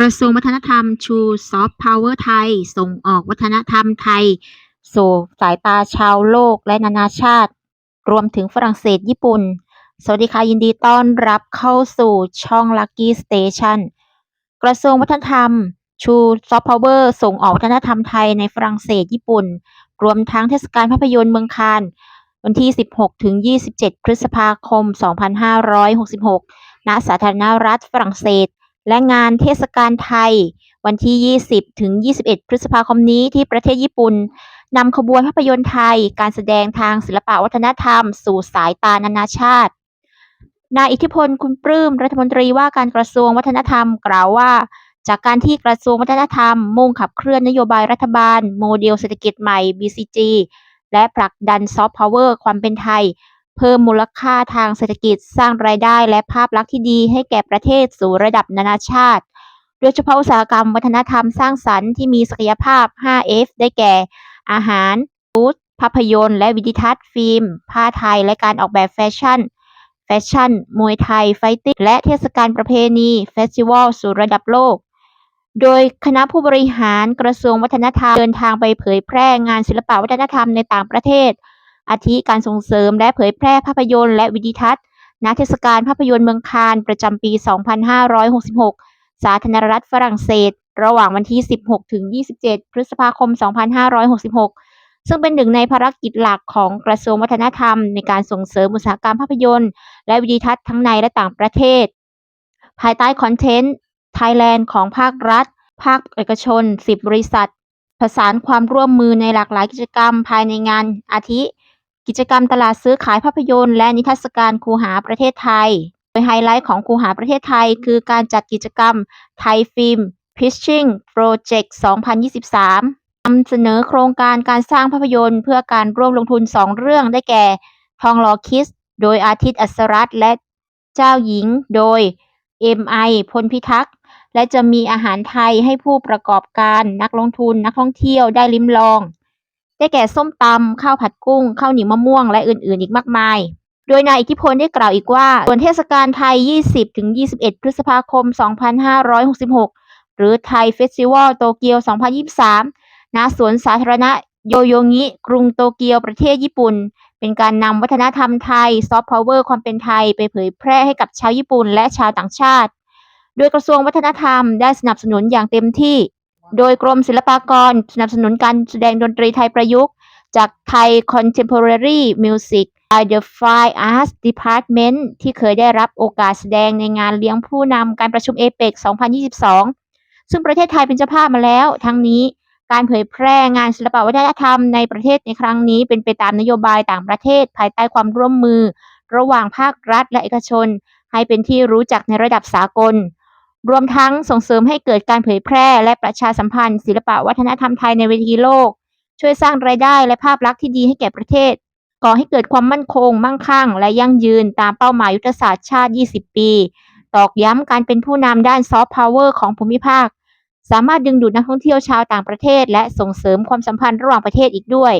กระทรวงวัฒนธรรมชูซอฟต์พาวเวอร์ไทย ส่งออกวัฒนธรรมไทย สู่สายตาชาวโลกและนานาชาติ รวมถึงฝรั่งเศสญี่ปุ่น สวัสดีค่ะ ยินดีต้อนรับเข้าสู่ช่อง Lucky Station กระทรวงวัฒนธรรม ชูซอฟต์พาวเวอร์ส่งออกวัฒนธรรมไทยในฝรั่งเศสญี่ปุ่น รวมทั้งเทศกาลภาพยนตร์เมืองคานวันที่ 16 ถึง 27 พฤษภาคม 2566 ณ สาธารณรัฐฝรั่งเศส และงานเทศกาลไทย วันที่ 20 ถึง 21 พฤษภาคมนี้ที่ประเทศญี่ปุ่นนำขบวนภาพยนตร์ไทย การแสดงทางศิลปวัฒนธรรม สู่สายตานานาชาติ นายอิทธิพลคุณปลื้มรัฐมนตรีว่าการกระทรวงวัฒนธรรมกล่าวว่า จากการที่กระทรวงวัฒนธรรม มุ่งขับเคลื่อนนโยบายรัฐบาล โมเดลเศรษฐกิจใหม่ BCG และผลักดันซอฟต์พาวเวอร์ความเป็นไทย เพิ่มมูลค่าทางเศรษฐกิจสร้างรายได้และภาพลักษณ์ที่ดีให้แก่ประเทศสู่ระดับนานาชาติ โดยเฉพาะอุตสาหกรรมวัฒนธรรมสร้างสรรค์ที่มีศักยภาพ 5F ได้แก่ อาหารฟู้ดภาพยนตร์ และวิดิทัศน์ฟิล์ม ผ้าไทย และการออกแบบแฟชั่น แฟชั่น มวยไทย ไฟติ้ง และเทศกาลประเพณีเฟสติวัลสู่ระดับโลก โดยคณะผู้บริหารกระทรวงวัฒนธรรมเดินทางไปเผยแพร่งานศิลปะวัฒนธรรมในต่างประเทศ อาทิการส่งเสริมและเผยแพร่ภาพยนตร์และวิดิทัศน์ณเทศกาลภาพยนตร์เมืองคานประจำปี 2566 สาธารณรัฐฝรั่งเศส ระหว่างวันที่ 16 ถึง 27 พฤษภาคม 2566 ซึ่งเป็นหนึ่งในภารกิจหลักของกระทรวงวัฒนธรรม ในการส่งเสริมอุตสาหกรรมภาพยนตร์ และวิดิทัศน์ทั้งในและต่างประเทศ ภายใต้คอนเทนต์ Thailand ของภาครัฐ ภาคเอกชน 10 บริษัทประสานความร่วมมือในหลากหลายกิจกรรมภายในงานอาทิ กิจกรรมตลาดซื้อขายภาพยนตร์ และนิทรรศการคูหาประเทศไทย โดยไฮไลท์ของคูหาประเทศไทย คือการจัดกิจกรรม Thai Film Pitching Project 2023 นำเสนอโครงการการสร้างภาพยนตร์ เพื่อการร่วมลงทุน 2 เรื่องได้แก่ ทองหล่อคิส โดยอาทิตย์อัสรัตน์และเจ้าหญิง โดย M.I. พลพิทักษ์ และจะมีอาหารไทยให้ผู้ประกอบการนักลงทุนนักท่องเที่ยวได้ลิ้มลอง ได้แก่ส้มตำข้าวผัดกุ้งข้าวเหนียวมะม่วง และอื่นๆ อีกมากมาย โดยนายอิทธิพลได้กล่าวอีกว่าส่วนเทศกาลไทย 20-21 พฤษภาคม 2566 หรือไทยเฟสติวัลโตเกียว 2023 ณ สวนสาธารณะโยโยงิ กรุงโตเกียวประเทศญี่ปุ่น เป็นการนำวัฒนธรรมไทย ซอฟต์พาวเวอร์ความเป็นไทยไปเผยแพร่ให้กับชาวญี่ปุ่นและชาวต่างชาติ โดยกระทรวงวัฒนธรรมได้สนับสนุนอย่างเต็มที่ โดยกรมศิลปากรสนับสนุนการแสดงดนตรีไทยประยุกต์ จากไทย Contemporary Music by the Fine Arts Department ที่เคยได้รับโอกาสแสดงในงานเลี้ยงผู้นำการประชุมเอเปก2022 ซึ่งประเทศไทยเป็นเจ้าภาพมาแล้ว ทั้งนี้การเผยแพร่งานศิลปวัฒนธรรมในประเทศในครั้งนี้เป็นไปตามนโยบายต่างประเทศ ภายใต้ความร่วมมือ ระหว่างภาครัฐและเอกชน ให้เป็นที่รู้จักในระดับสากล รวมทั้งส่งเสริมให้เกิดการเผยแพร่และประชาสัมพันธ์ ศิลปะวัฒนธรรมไทยในเวทีโลก ช่วยสร้างรายได้และภาพลักษณ์ที่ดีให้แก่ประเทศ ก่อให้เกิดความมั่นคง มั่งคั่ง และยั่งยืนตามเป้าหมายยุทธศาสตร์ชาติ 20 ปี ตอกย้ำการเป็นผู้นำด้านซอฟต์พาวเวอร์ของภูมิภาค สามารถดึงดูดนักท่องเที่ยวชาวต่างประเทศ และส่งเสริมความสัมพันธ์ระหว่างประเทศอีกด้วย